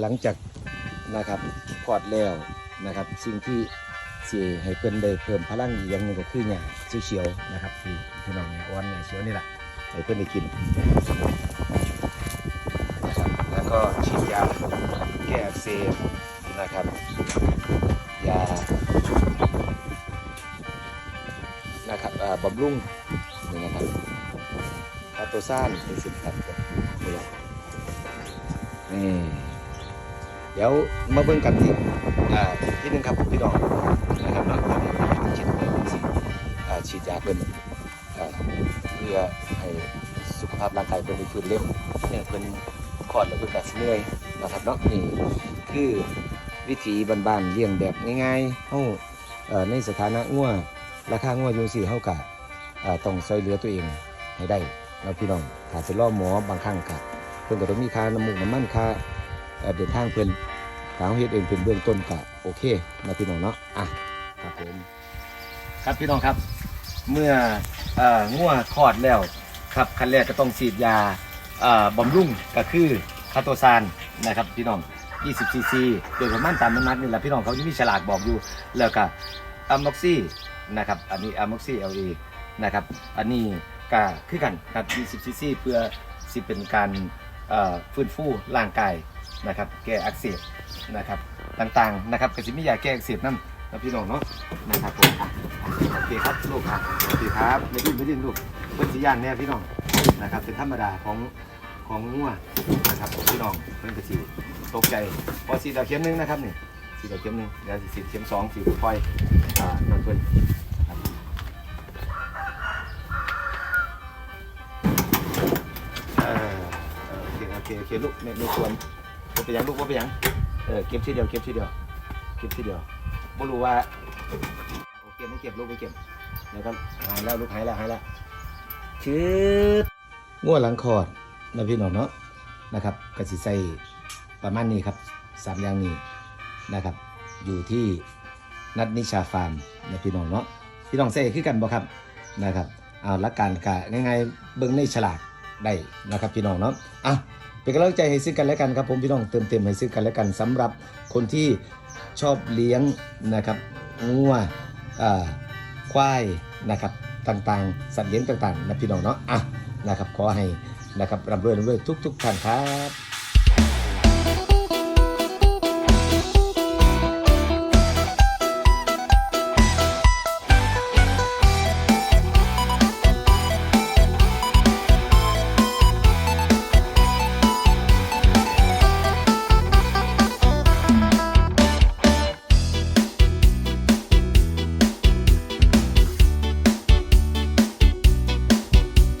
หลังจากนะครับกอดแล้วนะครับ สิ่งที่เสิให้เพิ่นได้เพิ่มพลังอีกอย่างหนึงก็คือหญ้าเขียวๆนะครับที่พี่น้องเนี่ยอ่อนหญ้าเขียวนี่แหละให้เพิ่นได้กินนะครับแล้วก็ฉีดยาแก้อักเสบนะครับยานะครับอ่าบำรุงนี่นะครับคาโตซานเป็นสิบครับนี่แหละนี่ เดี๋ยวมาเบิ่งกันที่อ่าที่หนึงครับพี่น้องนะครับเนาะตอนนี้ผมคิดว่าสิอ่าฉีดยาเพิ่นอ่าเพื่อให้สุขภาพร่างกายเพิ่นได้ฟื้นเร็วเนี่ยเพิ่นคลอดแล้วเพิ่นก็สิเหนื่อยนะครับเนาะนี่คือวิถีบ้านๆเลี้ยงแบบง่ายๆเฮาเอ่อในสถานะงัวราคางัวอยู่สิเฮาก็อ่าต้องช่วยเหลือตัวเองให้ได้แล้วพี่น้องถ้าไปรอหมอบางครั้งก็เพิ่นก็ต้องมีค่าน้ำมูกน้ำมันค่า เอ่เดินทางเพิ่นทางเฮ็ดเองเป็นเบื้องต้นก็โอเคนะพี่น้องเนาะอะครับผมครับพี่น้องครับ เมื่อเอ่องัวคลอดแล้วครับขั้นแรกก็ต้องฉีดยาเอ่อบำรุงก็คือคาโตซานนะครับพี่น้อง 20ซีซีโดยประมาณตามน้ำหนักนี่แหละพี่น้องเขาจะมีฉลากบอกอยู่แล้วก็อะม็อกซี่นะครับอันนี้อะม็อกซี่ LA นะครับอันนี้ก็คือกันครับ20ซีซีเพื่อสิเป็นการฟื้นฟูร่างกาย นะครับแก้อักเสบนะครับต่างๆนะครับกระสิมียาแก้อักเสบนั่นนะพี่น้องเนาะนะครับผมโอเคครับลูกครับโอเคครับไม่ดิ้นไม่ดิ้นลูกเพิ่นสิย่านแน่พี่น้องนะครับเป็นธรรมดาของของงัวนะครับพี่น้องเพิ่นก็สิตกใจพอสีดาวเข็มหนึงนะครับนี่สีดาวเข็มหนึงเดี๋ยวสีเข็มสองสีคอยอ่านั่นเพิ่นครับเออโอเคโอเคโอเคลูกไม่ไม่ควร ว่าไปนหยังลูกว่าไปนหยังเออเก็บทีเดียวเก็บทีเดียวเก็บทีเดียวไม่รู้ว่าโอเคไม่เก็บลูกไม่เก็บเดี๋ยวก็หายแล้วลูกหายแล้วหายแล้วชืดง่วหลังคอดนะพี่น้องเนาะนะครับกสิใส่ประมาณนี้ครับสามอย่างนี้นะครับ อยู่ที่นัดนิชาฟาร์มนะพี่น้องเนาะพี่น้องใส่คือกันบ่ครับนะครับเอาละการกะง่ายๆเบิ่งในฉลากได้นะครับพี่น้องเนาะอะ เป็นกำลังใจให้ซึ่งกันและกันครับผมพี่น้องเติมเต็มให้ซึ่งกันและกันสำหรับคนที่ชอบเลี้ยงนะครับงัวอ่าควายนะครับต่างๆ สัตว์เลี้ยงต่างๆนะพี่น้องเนาะอะนะครับขอให้นะครับร่ำรวยร่ำรวยทุก ๆ ท่านครับ